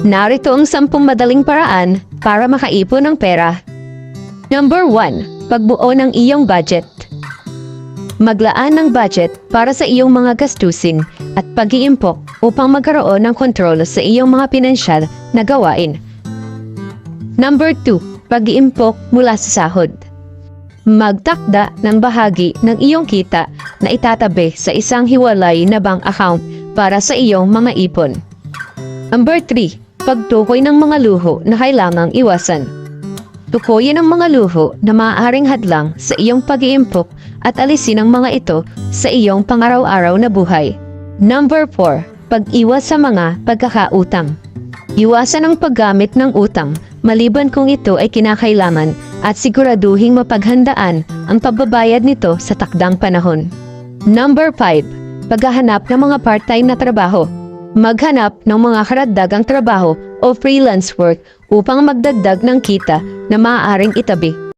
Narito ang sampung madaling paraan para makaipon ng pera. Number 1. Pagbuo ng iyong budget. Maglaan ng budget para sa iyong mga gastusin at pag-iimpok upang magkaroon ng kontrol sa iyong mga pinansyal na gawain. Number 2. Pag-iimpok mula sa sahod. Magtakda ng bahagi ng iyong kita na itatabi sa isang hiwalay na bank account para sa iyong mga ipon. Number 3. Pagtukoy ng mga luho na kailangang iwasan. Tukuyin ang mga luho na maaaring hadlang sa iyong pag-iimpok at alisin ang mga ito sa iyong pangaraw-araw na buhay. Number 4. Pag-iwas sa mga pagkakautang. Iwasan ang paggamit ng utang maliban kung ito ay kinakailangan at siguraduhing mapaghandaan ang pagbabayad nito sa takdang panahon. Number 5. Paghahanap ng mga part-time na trabaho. Maghanap ng mga karagdagang trabaho o freelance work upang magdagdag ng kita na maaaring itabi